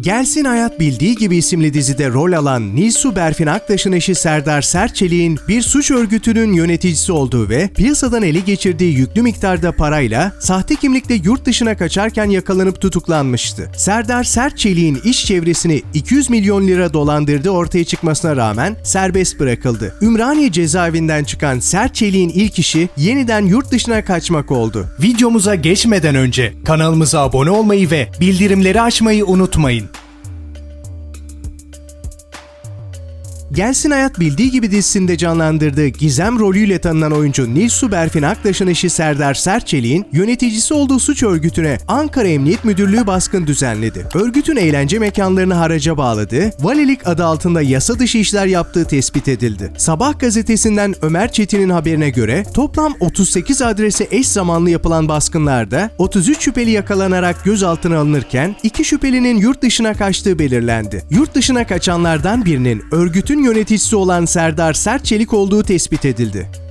Gelsin Hayat Bildiği Gibi isimli dizide rol alan Nilsu Berfin Aktaş'ın eşi Serdar Serçelik'in bir suç örgütünün yöneticisi olduğu ve piyasadan ele geçirdiği yüklü miktarda parayla sahte kimlikle yurt dışına kaçarken yakalanıp tutuklanmıştı. Serdar Serçelik'in iş çevresini 200 milyon lira dolandırdığı ortaya çıkmasına rağmen serbest bırakıldı. Ümraniye cezaevinden çıkan Serçelik'in ilk işi yeniden yurt dışına kaçmak oldu. Videomuza geçmeden önce kanalımıza abone olmayı ve bildirimleri açmayı unutmayın. Gelsin Hayat Bildiği Gibi dizisinde canlandırdığı Gizem rolüyle tanınan oyuncu Nilsu Berfin Aktaş'ın eşi Serdar Serçelik'in yöneticisi olduğu suç örgütüne Ankara Emniyet Müdürlüğü baskın düzenledi. Örgütün eğlence mekanlarını haraca bağladığı, valilik adı altında yasa dışı işler yaptığı tespit edildi. Sabah gazetesinden Ömer Çetin'in haberine göre toplam 38 adrese eş zamanlı yapılan baskınlarda 33 şüpheli yakalanarak gözaltına alınırken 2 şüphelinin yurt dışına kaçtığı belirlendi. Yurt dışına kaçanlardan birinin örgütün yöneticisi olan Serdar Sertçelik olduğu tespit edildi.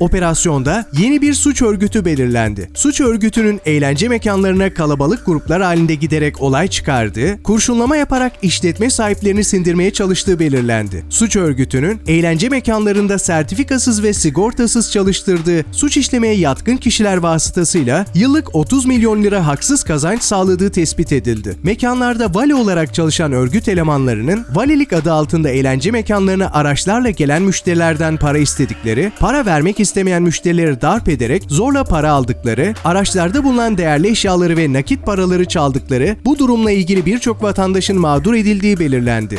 Operasyonda yeni bir suç örgütü belirlendi. Suç örgütünün eğlence mekanlarına kalabalık gruplar halinde giderek olay çıkardığı, kurşunlama yaparak işletme sahiplerini sindirmeye çalıştığı belirlendi. Suç örgütünün eğlence mekanlarında sertifikasız ve sigortasız çalıştırdığı, suç işlemeye yatkın kişiler vasıtasıyla yıllık 30 milyon lira haksız kazanç sağladığı tespit edildi. Mekanlarda vali olarak çalışan örgüt elemanlarının valilik adı altında eğlence mekanlarına araçlarla gelen müşterilerden para istedikleri, para vermek istemeyen müşterileri darp ederek zorla para aldıkları, araçlarda bulunan değerli eşyaları ve nakit paraları çaldıkları, bu durumla ilgili birçok vatandaşın mağdur edildiği belirlendi.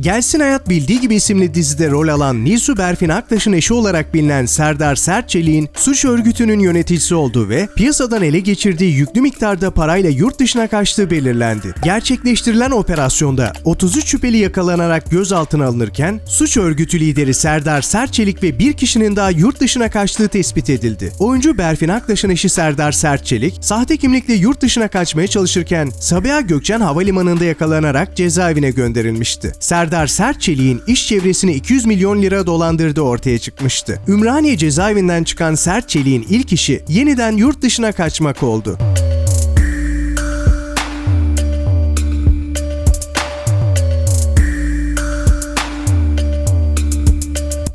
Gelsin Hayat Bildiği Gibi isimli dizide rol alan Nilsu Berfin Aktaş'ın eşi olarak bilinen Serdar Sertçelik'in suç örgütünün yöneticisi olduğu ve piyasadan ele geçirdiği yüklü miktarda parayla yurt dışına kaçtığı belirlendi. Gerçekleştirilen operasyonda 33 şüpheli yakalanarak gözaltına alınırken suç örgütü lideri Serdar Sertçelik ve bir kişinin daha yurt dışına kaçtığı tespit edildi. Oyuncu Berfin Aktaş'ın eşi Serdar Sertçelik, sahte kimlikle yurt dışına kaçmaya çalışırken Sabiha Gökçen Havalimanı'nda yakalanarak cezaevine gönderilmişti. Serdar Sertçelik'in iş çevresini 200 milyon lira dolandırdığı ortaya çıkmıştı. Ümraniye cezaevinden çıkan Sertçelik'in ilk işi yeniden yurt dışına kaçmak oldu.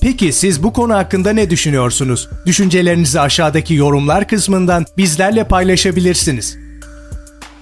Peki siz bu konu hakkında ne düşünüyorsunuz? Düşüncelerinizi aşağıdaki yorumlar kısmından bizlerle paylaşabilirsiniz.